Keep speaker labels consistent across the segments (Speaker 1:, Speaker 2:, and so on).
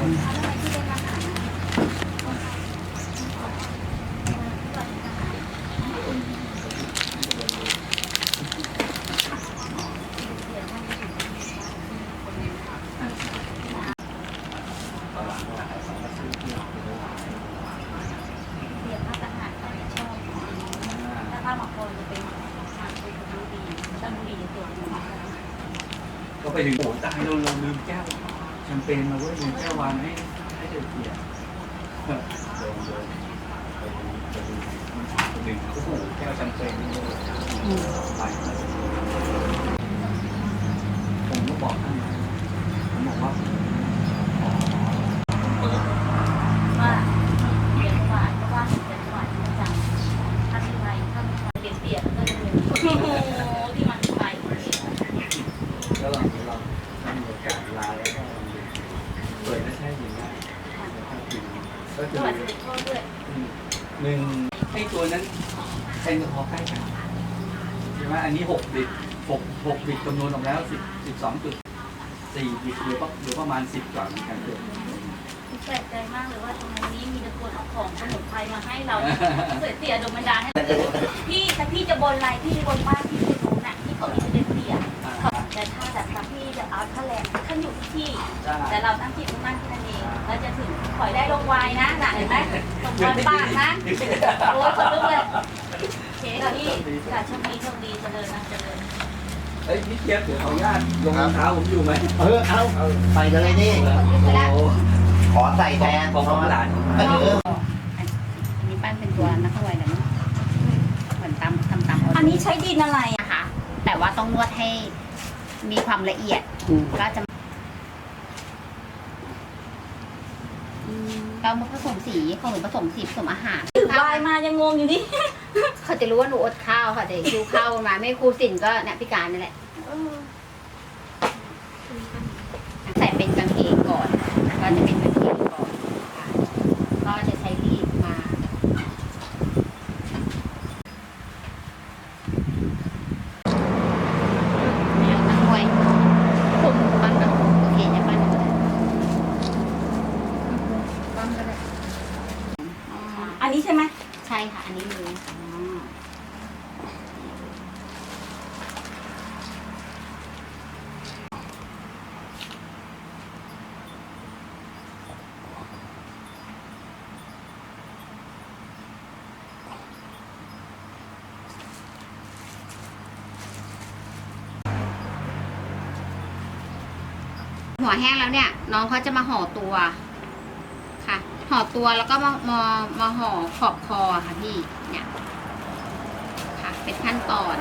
Speaker 1: ก็ไม่ชอบถ้าถ้าบางคนจะเป็นทางเป็นคนรู้ดีต้องรู้ดีในตัวเอง
Speaker 2: ก็ไปถึงโอ้ตายเราเราลืมแก้วแชมเปญมาเว้ยลืมแก้ววางให้ให้เดือดเกียร์เดินเดินไปดูไปดู ไปดึงโอ้โหแก้วแชมเปญนี่เลยไป 6บิตคำนวณออกแล้ว10 12.4บิตหรือหรือประมาณ 10กว่าเหมือนกันเกือ
Speaker 1: แปลกใจมากเลยว่าตรงนี้มีตะกรวดเอาของสมุนไพรมาให้เราเสียเสียดมบันดาให้เราพี่ถ้าพี่จะบนอะไรพี่บนบ้านพี่จะรู้น่ะพี่เขามีเสียยแต่ถ้าแบบพี่จะเอาค่าแรงขั้นอยู่ที่แต่เราตั้งจิตมั่นที่นั่นเองเราจะถึงขอยได้ลงวายนะหนักเห็นไหมลงวาบ้านนะโอ้ยคนลุกเลยเคสพี่กาช่วงนี้ช่วงดีเจริญนะเจริญ
Speaker 2: เอ้ยพี่เจี๊ยบเดี๋ยวขออนุญาตลงรองเท้าผมอยู่ไหม
Speaker 3: เออเอาไปเลยนี่
Speaker 2: โอ้
Speaker 3: ขอใส่แทน
Speaker 2: ของของหลาน
Speaker 3: เออ
Speaker 4: อันนี้ปั้นเป็นตัวนักมวยนะเนอะเหมือนตำทำตำ
Speaker 1: อันนี้ใช้ดินอะไร
Speaker 4: นะคะ แต่ว่าต้องนวดให้มีความละเอียดก็จะเรามาผสมสีของหนูผสมสีผสมอาหาร
Speaker 1: ถือวายมายังงงอยู่ดิ
Speaker 4: เขาจะรู้ว่าหนูอดข้าวค่ะแต่คิวข้าวมาไม่ครูสินก็เนี่ยพิการนี่แหละใส่เป็นกางเกงก่อนก็จะเป็นกางเกงก่อนค่ะก็จะใช้รีดมา นักมวยผมปั้นแบบโอเคจะปั้นก็ได้ปั้นก็ได้อ๋อ
Speaker 1: อันนี้ใช่ไหม
Speaker 4: ใช่ค่ะ อันนี้เลย หัวแห้งแล้วเนี่ย น้องเขาจะมาห่อตัวค่ะ ห่อตัวแล้วก็มามามาห่อขอบคอค่ะพี่เนี่ยค่ะ เป็นขั้นตอน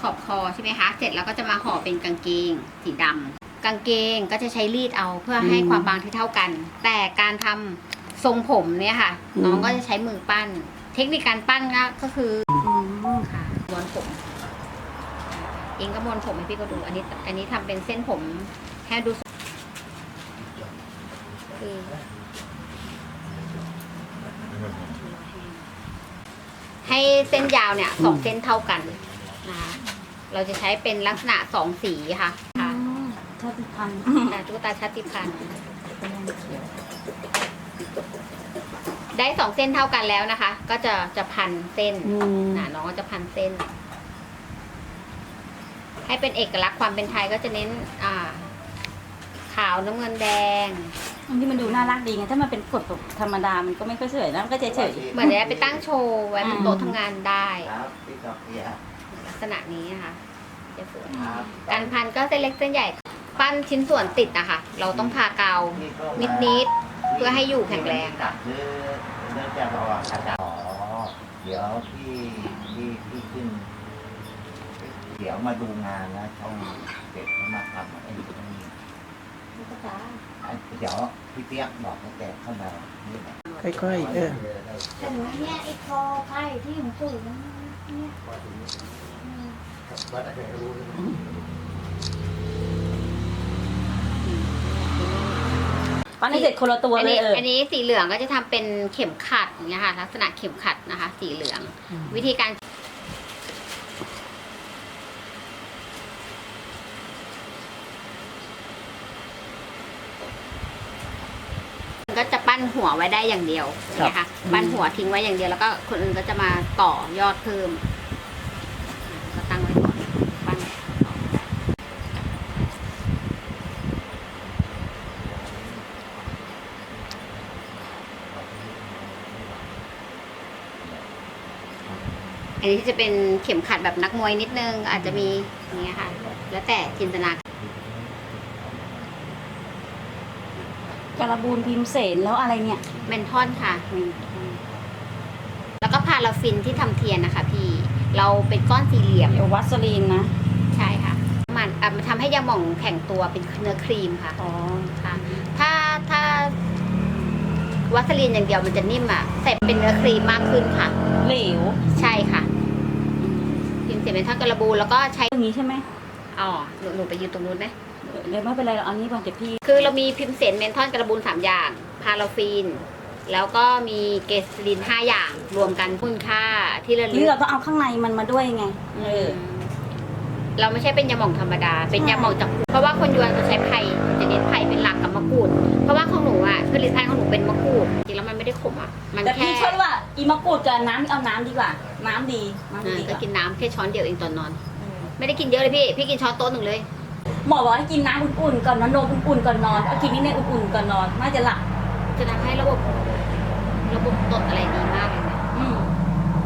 Speaker 4: ขอบคอใช่ไหมคะ เสร็จแล้วก็จะมาห่อเป็นกางเกงสีดำกางเกงก็จะใช้รีดเอาเพื่อให้ความบางที่เท่ากัน แต่การทำทรงผมเนี่ยค่ะ น้องก็จะใช้มือปั้น เทคนิคการปั้นก็ก็คืออค่ะม้วนผม เองก็ม้วนผมให้พี่ก็ดู อันนี้ อันนี้ทำเป็นเส้นผมแค่ดูคือให้เส้นยาวเนี่ยสองเส้นเท่ากันนะคะเราจะใช้เป็นลักษณะสองสีค่ะค่ะ
Speaker 1: ชาติพันธุ์
Speaker 4: แต่ตุ๊กตาชาติพันธุ์ได้สองเส้นเท่ากันแล้วนะคะ ก็จะจะพันเส้นนะน้องก็จะพันเส้น ให้เป็นเอกลักษณ์ความเป็นไทยก็จะเน้นอ่าขาวน้ำเงินแดง
Speaker 1: อันนี้มันดูน่ารักดีไงถ้ามันเป็นกฎธรรมดามันก็ไม่ค่อยสวยนะมันก็เฉยเฉย
Speaker 4: เหมือนจะได้ไปตั้งโชว์ไว้บนโต๊ะทำงานได้
Speaker 3: ครับพี่กอเพีย
Speaker 4: ลักษณะนี้นะคะจะสวย
Speaker 3: ครับ
Speaker 4: การพันก็เส้นเล็กเส้นใหญ่ ปั้นชิ้นส่วนติดนะคะเราต้องทากาวนิดๆเพื่อให้อยู่แข็งแรง
Speaker 3: ตัดหรือเนื่องจากเราอาจจะอ๋อเดี๋ยวพี่พี่พี่ขึ้นเดี๋ยวมาดูงานนะช่องเด็กเขามาทำไอ้นี่ตรงนี้เดี๋ยวพี่เปียกบอกให้แกเข้ามานี่แหละ
Speaker 5: ค่อยๆเออ
Speaker 4: แต่หนูเนี่ยไอ้คอไพ่ที่หนูสูงเนี่ย
Speaker 1: ปั้นให้เด็กคนละตัว
Speaker 4: อัน
Speaker 1: เล
Speaker 4: นี้
Speaker 1: ยเออ
Speaker 4: อันนี้สีเหลืองก็จะทำเป็นเข็มขัดอย่างเงี้ยค่ะ ลักษณะเข็มขัดนะคะ สีเหลือง วิธีการ ปั้น หัวไว้ได้อย่างเดียวนะคะปั้นหัวทิ้งไว้อย่างเดียวแล้วก็คนอื่นก็จะมาต่อยอดเพิ่มก็ตั้งไว้ก่อนปั้นต่ออันนี้จะเป็นเข็มขัดแบบนักมวยนิดนึง อาจจะมีอย่างเงี้ยค่ะ แล้วแต่จินตนา การ
Speaker 1: การบูนพิมพ์เสนแล้วอะไรเนี่ย
Speaker 4: เมนทอนค่ะเมนทอนแล้วก็พาราฟินที่ทำเทียนนะคะพี่ เราเป็นก้อนสี่เหลี่ยม
Speaker 1: เดี๋ยววัสลีนนะ
Speaker 4: ใช่ค่ะ มันอะมันทำให้ยาหม่องแข็งตัวเป็นเนื้อครีมค่ะ
Speaker 1: อ๋อ
Speaker 4: ค่ะ ถ้าถ้าวัสลีนอย่างเดียวมันจะนิ่มอะแต่เป็นเนื้อครีมมากขึ้นค่ะ
Speaker 1: เหลว
Speaker 4: ใช่ค่ะพิมพ์เสร็จเป็นท่อนกระบูนแล้วก็ใช้
Speaker 1: ตรงนี้ใช่ไหม
Speaker 4: อ๋อหนูหนูไปยืนตรงนู้นไหม
Speaker 1: เออเลยไม่เป็นไรหรอกเอานี้ก่อนเดี๋ยวพี่
Speaker 4: คือเรามีพิมพ์เสนเมนทอนกระบูนสามอย่าง พาราฟินแล้วก็มีเกสลินห้าอย่าง รวมกันคุณค่าที่ระลึ
Speaker 1: นี่
Speaker 4: ก
Speaker 1: เราต้องเอาข้างในมันมาด้วยไง เออ
Speaker 4: เราไม่ใช่เป็นยาหม่องธรรมดา เป็นยาหม่องจากเพราะว่าคนยวนเขาใช้ไผ่จะเน้นไผ่เป็นหลักกับมะกรูด เพราะว่าของหนูอะผลิตภัณฑ์ของหนูเป็นมะกรูดจริงแล้วมันไม่ได้ขมอะ มัน
Speaker 1: แต่
Speaker 4: แค่
Speaker 1: พี่ช่วยว่าอีมะกรูดกับน้ำเอาน้ำดีกว่า น้ำดีน้ำ
Speaker 4: เออ
Speaker 1: ดีก
Speaker 4: ก็
Speaker 1: ว่า
Speaker 4: กินน้ำแค่ช้อนเดียวเองตอนนอน
Speaker 1: เออ
Speaker 4: ไม่ได้กินเยอะเลยพี่ พี่กินช้อนโต๊ะหนึ่งเลย
Speaker 1: หมอบอกให้กินน้ำอุ่นๆก่อนนอนนมอุ่นๆก่อนนอนเอากินนี่เนี่ยอุ่นๆก่อนนอนน่าจะหลับ
Speaker 4: จะทำให้ระบบ ระบบตดอะไรดีมากเลยนะ
Speaker 1: อืม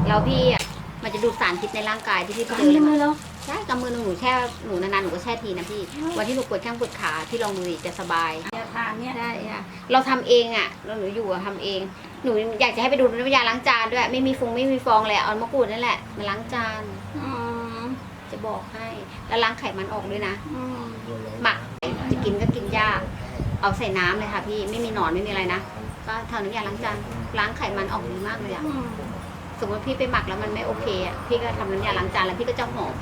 Speaker 4: แล้วพี่อะมันจะดูดสารพิษในร่างกายที่พี่
Speaker 1: ทำ
Speaker 4: เจอเลย
Speaker 1: ยังไง
Speaker 4: มั้ย
Speaker 1: แล้ว
Speaker 4: ใช่กำมือหนูหนูแช่หนูนานๆหนูก็แช่ทีนะพี่ วันที่หนูปวดแข้งปวดขาพี่ลองดูดิจะสบาย
Speaker 1: เนี่ยทานเนี่ย
Speaker 4: ได้ค่ะเราทำเองอะเราหนูอยู่อะทำเอง หนูอยากจะให้ไปดูน้ำยาล้างจานด้วย ไม่มีฟงไม่มีฟองเลยเอามะกรูดนั่นแหละมาล้างจาน
Speaker 1: อืม
Speaker 4: จะบอกให้แล้วล้างไขมันออกด้วยนะ
Speaker 1: อืม
Speaker 4: หมักจะกินก็กินยาก เอาใส่น้ำเลยค่ะพี่ไม่มีหนอนไม่มีอะไรนะก็ทำน้ำยาล้างจานล้างไขมันออกดีมากเลยอะ
Speaker 1: อืม
Speaker 4: สมมติพี่ไปหมักแล้วมันไม่โอเคอะพี่ก็ทำน้ำยาล้างจานแล้วพี่ก็จะหอม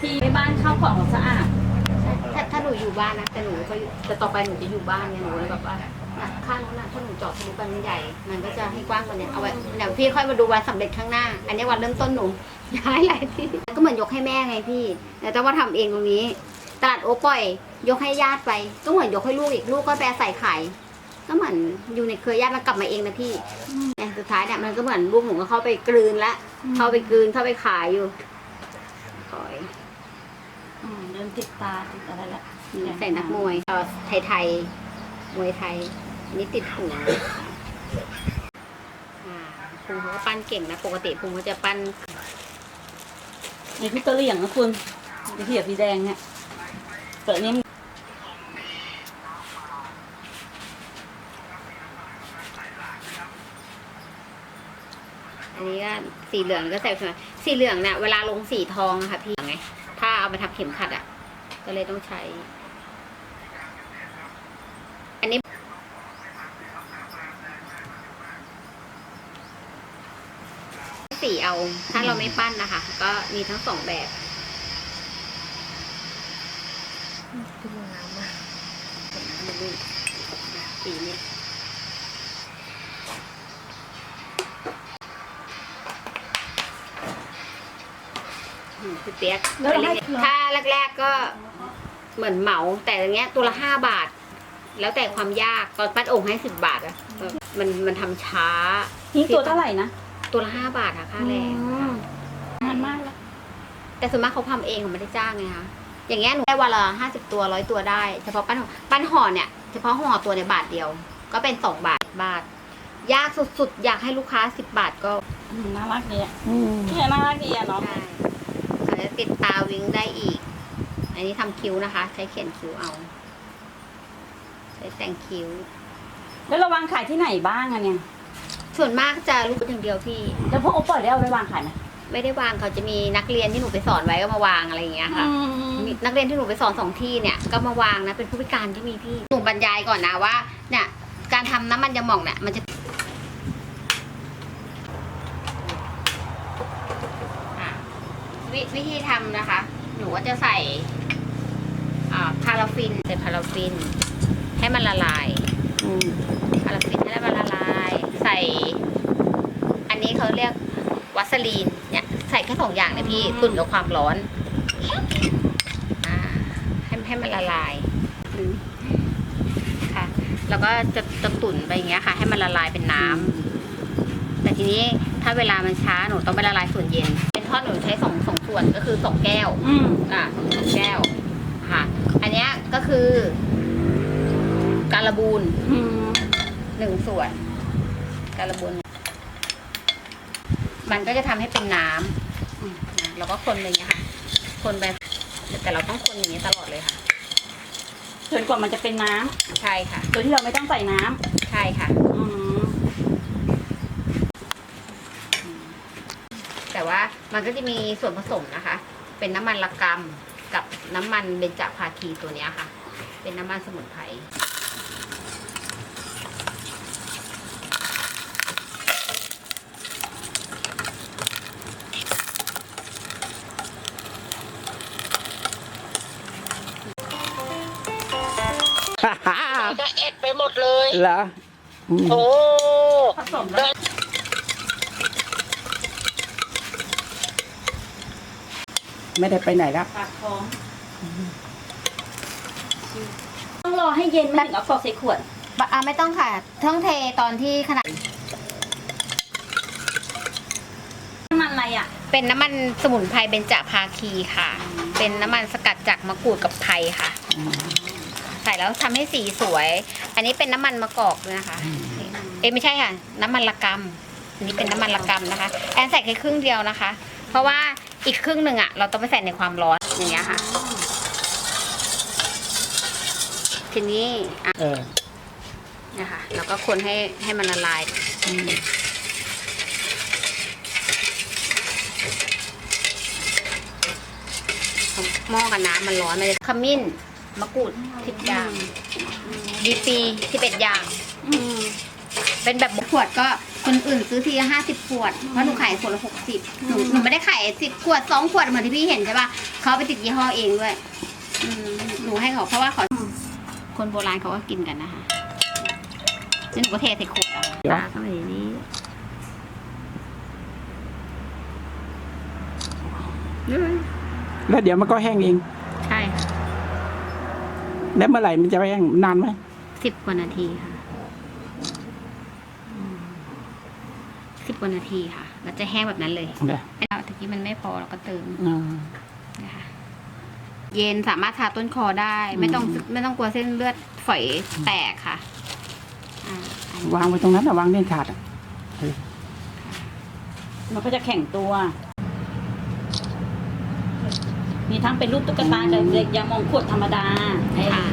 Speaker 1: พี่ในบ้านข้าวของเราสะอาด
Speaker 4: ถ้าถ้าหนูอยู่บ้านนะแต่หนูก็อยู่แต่ต่อไปหนูจะอยู่บ้านไงหนูเลยแบบว่าน่ะ ข้างนู้นนะถ้าหนูเจาะทะลุไปมันใหญ่ มันก็จะให้กว้างกว่านี้เอาไว้เดี๋ยวพี่ค่อยมาดูวันสำเร็จข้างหน้า อันนี้วันเริ่มต้นหนูย้ายหลายที่ก็เหมือนยกให้แม่ไงพี่ แต่ต้องมาทำเองตรงนี้ ตลาดโอปล่อย ยกให้ญาติไป ก็เหมือนยกให้ลูกอีกลูกก็ไปอาศัยขายก็เหมือนอยู่ในเครือญาติมันกลับมาเองนะพี่แต่สุดท้ายเนี่ยมันก็เหมือนลูกหนูก็เข้าไปกลืนละเข้าไปกลืนเข้าไปขายอยู่คอย
Speaker 1: อืมเดินติดตาติดอะไรละ
Speaker 4: ใส่นักมวยเอ่อไทยไทยๆมวยไทยอั นนี้ติดหูอ่าภูมิเขาก็ปั้นเก่งนะ ปกติภูมิเขาจะปั้น
Speaker 1: ในพี่กะเหรี่ยงนะคุณพี่เขียบพี่แดงเนี่ยเปิดนี่
Speaker 4: อันนี้ก็สีเหลืองก็ใส่มาสีเหลืองเนี่ยเวลาลงสีทองอะค่ะพี่ไงถ้าเอามาทำเข็มขัดอะก็เลยต้องใช้ อันนี้ สี เอา ถ้าเราไม่ปั้นนะคะ ก็มีทั้งสองแบบสีนี้อืมพี่เปียก
Speaker 1: แล้วเราให้
Speaker 4: ถ้าแรก ๆก็เหมือนเหมา แต่อย่างเงี้ยตัวละห้าบาท แล้วแต่ความยากตอนปั้นโองค์ให้สิบบาทอะแบบมันมันทำช้า
Speaker 1: นี่ตัวเท่าไหร่นะ
Speaker 4: ตัวละห้าบาทค่ะค่าแรง
Speaker 1: อืมนานมากแล้ว
Speaker 4: แต่ส่วนมากเขาทำเองเขาไม่ได้จ้างไงคะอย่างเงี้ยหนูได้วันละห้าสิบตัวร้อยตัวได้ เฉพาะปั้นห่อปั้นห่อเนี่ยเฉพาะห่อตัวเนี่ยบาทเดียว ก็เป็นสองบาทบาท ยากสุดๆ อยากให้ลูกค้าสิบบาทก็
Speaker 1: อืมน่ารักดีอะเนี่ยน่ารักดีอะเนาะ
Speaker 4: ได้อาจจะติดตาวิงได้อีก อันนี้ทำคิ้วนะคะ ใช้เขียนคิ้วเอา ใช้แต่งคิ้ว
Speaker 1: แล้วเราวางขายที่ไหนบ้างอะเนี่ย
Speaker 4: ส่วนมากจะลูกอย่างเดียวพี่
Speaker 1: แล้วพวกโอปล่อยได้เอาไปวางขายไหม
Speaker 4: ไม่ได้วางเขาจะมีนักเรียนที่หนูไปสอนไว้ก็มาวางอะไรอย่างเงี้ยค่ะมีนักเรียนที่หนูไปสอนสองที่เนี่ยก็มาวางนะเป็นผู้พิการที่มีพี่หนูบรรยายก่อนนะว่าเนี่ยการทำน้ำมันยาหม่องเนี่ยมันจะอะววิธีทำนะคะ หนูก็จะใส่อ่าพาราฟินใส่พาราฟิน ให้มันละลาย
Speaker 1: อืม
Speaker 4: พาราฟินให้มันละลายใส่ อันนี้เขาเรียกวัสลีนเนี่ยใส่แค่สองอย่างนะพี่ตุ่นกับความร้อนอ่าให้ให้มันละลายค่ะ แล้วก็จะจะตุ๋นไปอย่างเงี้ยค่ะ ให้มันละลายเป็นน้ำแต่ทีนี้ถ้าเวลามันช้าหนูต้องไปละลายส่วนเย็น เป็นทอดหนูใช้สองสองส่วนก็คือสองแก้ว
Speaker 1: อืม
Speaker 4: อะสองแก้วค่ะ อันเนี้ยก็คือการบูน
Speaker 1: อืม
Speaker 4: หนึ่งส่วน การบูนมันก็จะทำให้เป็นน้ำอืมแล้วก็คนไปอย่างเงี้ยค่ะคนไปแต่เราต้องคนอย่างนี้ตลอดเลยค่ะ
Speaker 1: จนกว่ามันจะเป็นน้ำ
Speaker 4: ใช่ค่ะ
Speaker 1: โดยที่เราไม่ต้องใส่น้ำ
Speaker 4: ใช่ค่ะ
Speaker 1: อืม
Speaker 4: แต่ว่ามันก็จะมีส่วนผสมนะคะ เป็นน้ำมันละกำกับน้ำมันเบญจภาคีตัวเนี้ยค่ะ เป็นน้ำมันสมุนไพร
Speaker 5: เลย
Speaker 6: เหรออืม
Speaker 5: โอ้
Speaker 1: ผสมแล้ว
Speaker 6: ไม่ได้ไปไหนละ
Speaker 1: ปากท้องต้องรอให้เย็นไม่ถึงเอากรอกใส่ขวด
Speaker 4: บะอ่าไม่ต้องค่ะท่องเทตอนที่ขนาด
Speaker 1: น้ำมันอะไรอะ
Speaker 4: เป็นน้ำมันสมุนไพรเบญจภาคีค่ะ เป็นน้ำมันสกัดจากมะกรูดกับไทยค่ะ ใส่แล้วทำให้สีสวย อันนี้เป็นน้ำมันมะกอกด้วยนะคะ เอ้ยไม่ใช่ค่ะ น้ำมันละกำอันนี้เป็นน้ำมันละกำนะคะ แอนใส่แค่ครึ่งเดียวนะคะ เพราะว่าอีกครึ่งหนึ่งอะเราต้องไปใส่ในความร้อนอย่างเงี้ยค่ะ ทีนี้อะ
Speaker 6: เออ
Speaker 4: นะคะแล้วก็คนให้ให้มันละลาย
Speaker 6: อืม
Speaker 4: หม้อกับน้ำมันร้อนมันจะขมิ้น มะกรูดสิบอย่างดีปีสิบเอ็ดอย่าง
Speaker 1: อืม
Speaker 4: เป็นแบบขวดก็คนอื่นซื้อทีละห้าสิบขวดเพราะหนูขายขวดละหกสิบหนูหนูไม่ได้ขายสิบขวดสองขวดเหมือนที่พี่เห็นใช่ปะเขาไปติดยี่ห้อเองด้วยอืมหนูให้เขาเพราะว่าเขาคนโบราณเขาก็กินกันนะคะนี่หนูก็เทใส่ขวดอะตาเข้าไปในนี้
Speaker 6: แล้วเดี๋ยวมันก็แห้งเอง
Speaker 4: ใช่ค่ะ
Speaker 6: แล้วเมื่อไหร่มันจะแห้งนานไหม
Speaker 4: สิบกว่านาทีค่ะสิบกว่านาทีค่ะแล้วจะแห้งแบบนั้นเลย
Speaker 6: เดี๋ยว
Speaker 4: ไอ้เราตะกี้มันไม่พอเราก็เติม
Speaker 6: อ่า
Speaker 4: นะคะเย็นสามารถทาต้นคอได้ ไม่ต้อง
Speaker 6: อืม
Speaker 4: ไม่ต้องกลัวเส้นเลือดฝอยแตกค่ะอ่าอันนี้
Speaker 6: วางไว้ตรงนั้นอะวางเล่นถาดอะ
Speaker 1: มันก็จะแข็งตัว มีทั้งเป็นรูปตุ๊กตากับเด็กยามองขวดธรรมดา
Speaker 4: ค่ะ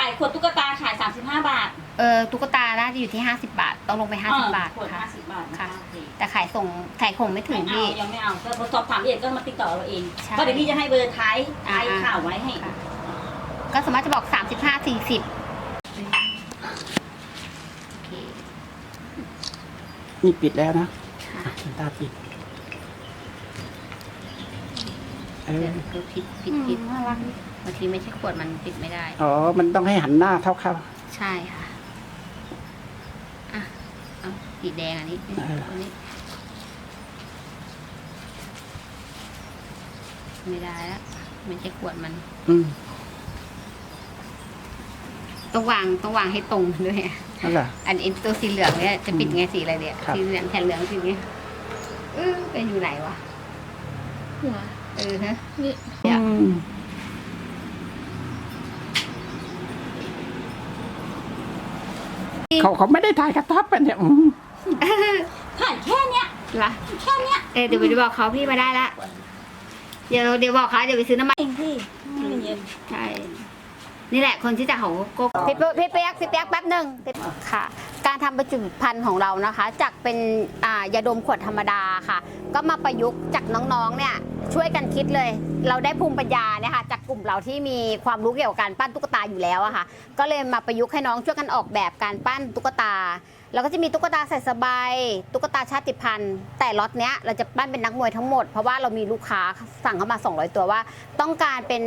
Speaker 1: ขายขวดตุ๊กตาขาย 35 บาท
Speaker 4: เออตุ๊กตาน่าจะอยู่ที่ห้าสิบบาท ต้องลงไปห้าสิบบาท
Speaker 1: ขวด
Speaker 4: ค่ะ
Speaker 1: 50 บาท
Speaker 4: ค่ะ
Speaker 1: โอเค
Speaker 4: แต่ขายส่งขายคงไม่ถึ
Speaker 1: ไม่
Speaker 4: ง
Speaker 1: เอา
Speaker 4: พี่
Speaker 1: ยังไม่เอาก็พอสอบถามละเอียดก็มาติดต่อเราเอง
Speaker 4: ใช่
Speaker 1: ก็เดี๋ยวพี่จะให้เบอร์ท้ายท้าย
Speaker 4: อ่า
Speaker 1: ข่าวไว้ให้
Speaker 4: ค่ะก็สามารถจะบอกสามสิบห้าสี่สิบโอเค
Speaker 6: นี่ปิดแล้วนะ
Speaker 4: ค่ะ
Speaker 6: อะตาปิด เออ
Speaker 4: เดี๋ยวก็ผิดผิดผิดบางทีไม่ใช่ขวดมันปิดไม่ได้
Speaker 6: อ๋อ มันต้องให้หันหน้าเท่าเข้า
Speaker 4: ใช่ค่ะ อะ เอาสีแดงอันนี้
Speaker 6: เออ
Speaker 4: ตัวนี้ ไม่ได้แล้วไม่ใช่ขวดมัน
Speaker 6: อืม
Speaker 4: ต้องวางต้องวางให้ตรงด้วย
Speaker 6: นั่นแหละ
Speaker 4: อันนี้ตัวสีเหลืองเนี่ยจะปิดไงสีอะไรเนี่ย
Speaker 6: ครับ
Speaker 4: สีเหลืองแผ่นเหลืองสีเนี้ยเออเป็นอยู่ไหนวะหัว เออฮะนี่
Speaker 6: อืมเขาเขาไม่ได้ถ่ายกระทับกันเนี่ยอืม
Speaker 1: ผ่านแค่เนี้ย
Speaker 4: ละ
Speaker 1: แค่เนี้ย
Speaker 4: เออเดี๋ยวไปบอกเขาพี่มาได้ละเดี๋ยวเดี๋ยวบอกเขาเดี๋ยวไปซื้อน้ำมัน
Speaker 1: เองพี่เย็น
Speaker 4: ใช่นี่แหละคนที่จะเขาโกพี่เปี๊ยกพี่เปียกพี่เปียกแป๊บหนึ่งค่ะ การทำบรรจุภัณฑ์ของเรานะคะ จากเป็นยาดมขวดธรรมดาค่ะ ก็มาประยุกต์จากน้องๆเนี่ยช่วยกันคิดเลย เราได้ภูมิปัญญาเนี่ยค่ะจากกลุ่มเราที่มีความรู้เกี่ยวกับการปั้นตุ๊กตาอยู่แล้วอะค่ะ ก็เลยมาประยุกต์ให้น้องช่วยกันออกแบบการปั้นตุ๊กตา แล้วก็จะมีตุ๊กตาใส่สบายตุ๊กตาชาติพันธุ์แต่ล็อตเนี้ยเราจะปั้นเป็นนักมวยทั้งหมด เพราะว่าเรามีลูกค้าสั่งเข้ามา 200 ตัวว่า ต้องการเป็น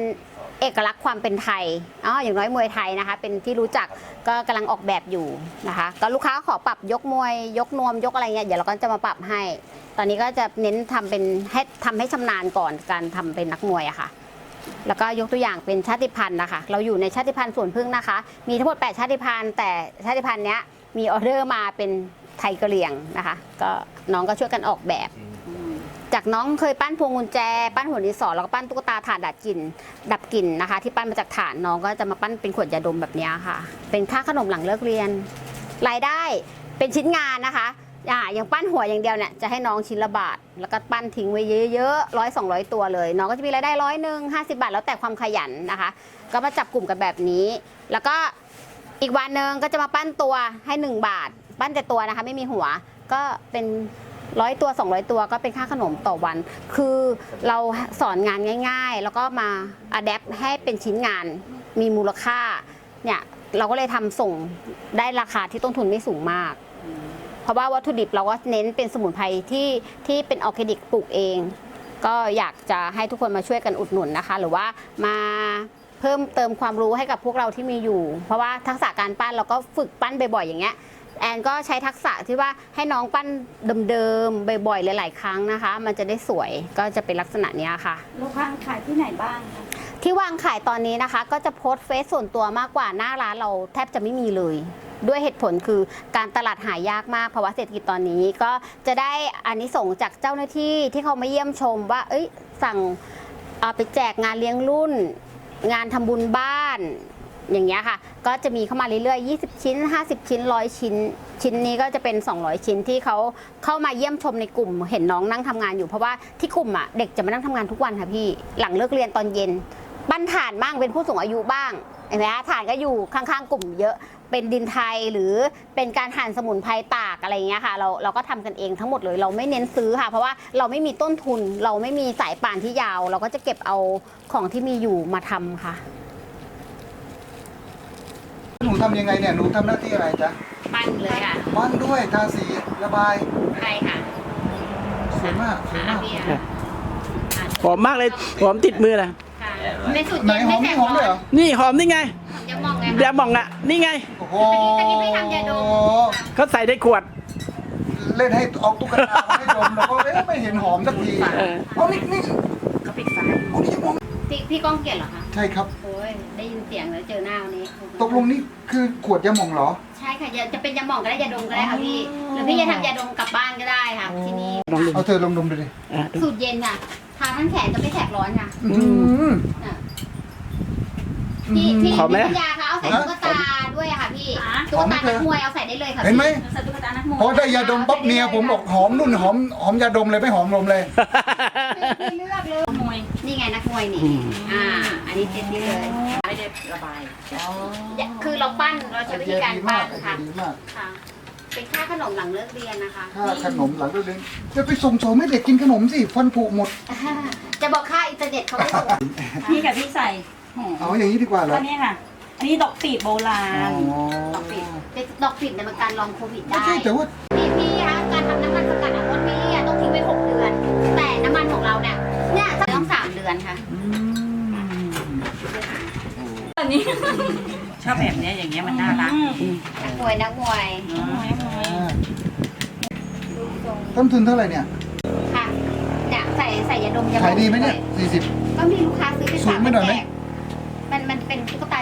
Speaker 4: เอกลักษณ์ความเป็นไทยอ๋ออย่างน้อยมวยไทยนะคะ เป็นที่รู้จักก็กำลังออกแบบอยู่นะคะ ก็ลูกค้าขอปรับยกมวย ยกนวมยกอะไรเงี้ยเดี๋ยวเราก็จะมาปรับให้ ตอนนี้ก็จะเน้นทำเป็นให้ทำให้ชำนาญก่อนการทำเป็นนักมวยอะค่ะแล้วก็ยกตัวอย่างเป็นชาติพันธุ์นะคะ เราอยู่ในชาติพันธุ์สวนพึ่งนะคะ มีทั้งหมด 8 ชาติพันธุ์ แต่ชาติพันธุ์เนี้ย มีออเดอร์มาเป็นไทยกะเหรี่ยงนะคะ ก็น้องก็ช่วยกันออกแบบ จากน้องเคยปั้นพวงกุญแจ ปั้นหัวดินสอแล้วก็ปั้นตุ๊กตาถ่านดับกลิ่นดับกลิ่นนะคะ ที่ปั้นมาจากถ่านน้องก็จะมาปั้นเป็นขวดยาดมแบบเนี้ยค่ะ เป็นค่าขนมหลังเลิกเรียน รายได้เป็นชิ้นงานนะคะอ่าอย่างปั้นหัวอย่างเดียวเนี่ยจะให้น้องชิ้นละบาท แล้วก็ปั้นทิ้งไว้เยอะๆร้อยสองร้อยตัวเลย น้องก็จะมีรายได้ร้อยหนึ่งห้าสิบาท แล้วแต่ความขยันนะคะ ก็มาจับกลุ่มกันแบบนี้ แล้วก็ อีกวันหนึ่งก็จะมาปั้นตัวให้หนึ่งบาท ปั้นแต่ตัวนะคะ ไม่มีหัวก็เป็นร้อยตัว 200 ตัวก็เป็นค่าขนมต่อวัน คือเราสอนงานง่าย ๆ แล้วก็มาอัดแอปให้เป็นชิ้นงานมีมูลค่าเนี่ยเราก็เลยทำส่งได้ราคาที่ต้นทุนไม่สูงมาก เพราะว่าวัตถุดิบเราก็เน้นเป็นสมุนไพรที่ที่เป็นออร์แกนิกปลูกเอง ก็อยากจะให้ทุกคนมาช่วยกันอุดหนุนนะคะ หรือว่ามา เพิ่มเติมความรู้ให้กับพวกเราที่มีอยู่ เพราะว่าทักษะการปั้นเราก็ฝึกปั้นบ่อยๆอย่างเงี้ยแอนก็ใช้ทักษะที่ว่าให้น้องปั้นเดิมๆบ่อยๆหลายๆ ครั้งนะคะ มันจะได้สวยก็จะเป็นลักษณะเนี้ยค่ะ
Speaker 1: ลูกค้าขายที่ไหนบ้างคะ
Speaker 4: ที่วางขายตอนนี้นะคะ ก็จะโพสต์เฟซส่วนตัวมากกว่าหน้าร้านเราแทบจะไม่มีเลย ด้วยเหตุผลคือการตลาดหายากมากภาวะเศรษฐกิจตอนนี้ก็จะได้อานิสงส์จากเจ้าหน้าที่ที่เขามาเยี่ยมชมว่า เอ้ยสั่งเอาไปแจกงานเลี้ยงรุ่น งานทำบุญบ้านอย่างเงี้ยค่ะ ก็จะมีเข้ามาเรื่อยๆ 20 ชิ้น 50 ชิ้น 100 ชิ้น ชิ้นนี้ก็จะเป็น 200 ชิ้นที่เขาเข้ามาเยี่ยมชมในกลุ่ม เห็นน้องนั่งทำงานอยู่เพราะว่าที่กลุ่มอะเด็กจะมานั่งทำงานทุกวันค่ะพี่ หลังเลิกเรียนตอนเย็นบ้านฐานบ้างเป็นผู้สูงอายุบ้างเห็นไหมคะฐานก็อยู่ข้างๆ กลุ่มเยอะ เป็นดินไทยหรือเป็นการหั่นสมุนไพรตากอะไรอย่างเงี้ยค่ะ เราเราก็ทำกันเองทั้งหมดเลย เราไม่เน้นซื้อค่ะ เพราะว่าเราไม่มีต้นทุน เราไม่มีสายป่านที่ยาว เราก็จะเก็บเอาของที่มีอยู่มาทำค่ะ
Speaker 7: หนูทำยังไงเนี่ยหนูทำหน้าที่อะไรจ๊ะ
Speaker 4: ปั้นเลยค่ะ
Speaker 7: ปั้นด้วยทาสีระบาย
Speaker 4: ใช่ค่ะ
Speaker 7: สวยมากสวยมาก
Speaker 4: พี่
Speaker 6: ครับหอมมากเลยหอมติดมือนะ
Speaker 4: ค่ะเป็นสูตร
Speaker 7: ไหน
Speaker 4: เย็น
Speaker 7: หอ
Speaker 4: ไม่
Speaker 7: ม
Speaker 4: แต
Speaker 7: นี่
Speaker 4: ก
Speaker 7: หอม
Speaker 4: ร้อ
Speaker 7: ด้วยเหรอ
Speaker 4: น
Speaker 6: นี่หอมนี่ไง
Speaker 4: จะมองไง
Speaker 6: ยา
Speaker 4: คะ
Speaker 6: หมองอะนี่ไง
Speaker 7: โอ้โห
Speaker 4: ตะกี้ไม่ทำยาดม
Speaker 6: เขาใส่ในขวด
Speaker 7: เล่นให้เอาตุ๊กตามาให้ดมแล้วก็เอ๊ะไม่เห็นหอมสักที
Speaker 6: เออ
Speaker 7: เอานี่นี่
Speaker 1: ก็ปิดไฟ
Speaker 7: เอานี่ยังมอง
Speaker 4: พี่พี่ก้องเกียรติเหรอคะ
Speaker 7: ใช่ครับ
Speaker 4: โอ้ยได้ยินเสียงแล้วเจอหน้าวันนี้
Speaker 7: ตกลงนี่คือขวดยาหม่องเหรอ
Speaker 4: ใช่ค่ะจะจะเป็นยาหม่องก็ได้ยาดมก็ได้ค่ะพี่หรือพี่จะทำยาดมกลับบ้านก็ได้ค่ะที่นี่
Speaker 6: ลองดู
Speaker 7: เอาเธอลองดมดูดิ
Speaker 6: อะดู
Speaker 4: สูตรเย็นค่ะทาทั้งแขนจะไม่แสบร้อนค่ะ
Speaker 7: อื้อหือ
Speaker 4: อะ พี่พี่
Speaker 6: หอมไหม
Speaker 4: พี่ยาคะเอาใส่ตุ๊กตาด้วยค่ะพี่
Speaker 1: อะ
Speaker 4: ตุ๊กตานักมวยเอาใส่ได้เลยค่ะ
Speaker 7: เห็นไหม
Speaker 1: ใส่ตุ๊กตานักมวย
Speaker 7: พอได้ยาดมปั๊บเมียผมบอกหอมนุ่นหอมหอมยาดมเลยไม่หอมลมเลย
Speaker 4: พี่เลือกเลย
Speaker 1: มวย
Speaker 4: นี่ไงนักมวยนี่
Speaker 6: อืม
Speaker 4: อ่าอันนี้เจ็ดนี่เลย
Speaker 1: ไม่ได้ระบาย
Speaker 4: คือเราปั้นเราใช้วิธีการ
Speaker 7: ดี
Speaker 4: ปั้
Speaker 7: มาก
Speaker 4: น
Speaker 7: ไอ
Speaker 4: ค่ะ
Speaker 7: เดียดีมาก
Speaker 4: ค่ะเป็นค่าขนมหลังเลิกเรียนนะคะ
Speaker 7: ค่าขนมหลังเลิกเรียนจะไปส่งโสมให้เด็กกินขนมสิฟันผุหมด
Speaker 4: จะบอกค่าอินเทอร์เน็ตเขาไม่ส่ง
Speaker 1: พี่กับพี่ใส่หอม
Speaker 7: เอาอย่างนี้ดีกว่าเหรอ
Speaker 1: อันนี้ค่ะ อันนี้ดอกปีบโบรา
Speaker 7: อ๋
Speaker 1: ณ
Speaker 7: อ
Speaker 4: ดอกปิดเป็นดอกปิดในยมันการลองโควิด
Speaker 7: ไม่
Speaker 4: ได้
Speaker 7: ใช่แต่ว่า
Speaker 4: พี่พี่คะการทำน้ำมันสกัดอะมดพี่อะต้องทิ้งไว้หกเดือน แต่น้ำมันของเราเนี่ยเนี่ยต้องสามเดือนค่ะ
Speaker 7: อืม
Speaker 1: อันนี้
Speaker 5: ชอบแบบเนี้ยอย่างเงี้ยมันน่ารัก
Speaker 4: นักมวยนักมวย
Speaker 7: อ่าต้นทุนเท่าไหร่เนี่ย
Speaker 4: ค่ะเนี่ยใส่ใส่ยาดมยา
Speaker 7: ขายดีไหมเนี่ย40
Speaker 4: ก็มีลูกค้าซื้อไป
Speaker 7: สู
Speaker 4: ฝางก
Speaker 7: ไปหน่อยไหม
Speaker 4: แจก มันมันเป็นตุ๊กตา